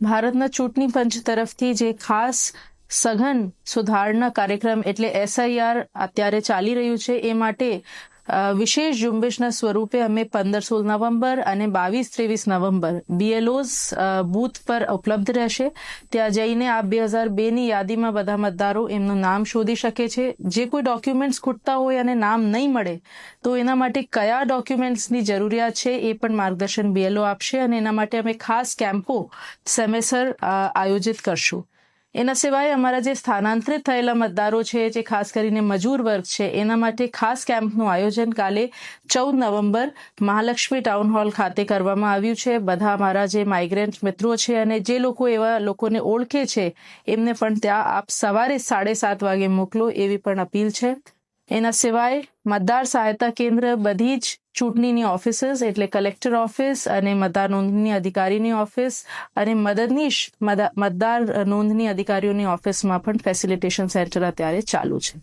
ભારતના ચૂંટણી પંચ તરફથી જે ખાસ સઘન સુધારણા કાર્યક્રમ એટલે એસઆઈઆર અત્યારે ચાલી રહ્યું છે, એ માટે વિશેષ ઝુંબેશના સ્વરૂપે અમે પંદર સોળ નવેમ્બર અને બાવીસ ત્રેવીસ નવેમ્બર બીએલઓઝ બૂથ પર ઉપલબ્ધ રહેશે. ત્યાં જઈને આપ બે હજાર બેની યાદીમાં બધા મતદારો એમનું નામ શોધી શકે છે. જે કોઈ ડોક્યુમેન્ટ્સ ખૂટતા હોય અને નામ નહીં મળે, તો એના માટે કયા ડોક્યુમેન્ટ્સની જરૂરિયાત છે એ પણ માર્ગદર્શન બીએલઓ આપશે અને એના માટે અમે ખાસ કેમ્પો સમયસર આયોજિત કરશું. એના સિવાય અમારા જે સ્થાનાંતરિત થયેલા મતદારો છે, જે ખાસ કરીને મજૂર વર્ગ છે, એના માટે ખાસ કેમ્પનું આયોજન કાલે ચૌદ નવેમ્બર મહાલક્ષ્મી ટાઉન હોલ ખાતે કરવામાં આવ્યું છે. બધા અમારા જે માઇગ્રન્ટ મિત્રો છે અને જે લોકો એવા લોકોને ઓળખે છે, એમને પણ ત્યાં આપ સવારે સાડે સાત વાગે મોકલો એવી પણ અપીલ છે. એના સિવાય મતદાર સહાયતા કેન્દ્ર બધી જ ચૂંટણીની ઓફિસીસ, એટલે કલેક્ટર ઓફિસ અને મતદાર નોંધણી અધિકારીની ઓફિસ અને મદદનીશ મતદાર નોંધણી અધિકારીઓની ઓફિસમાં પણ ફેસિલિટેશન સેન્ટર અત્યારે ચાલુ છે.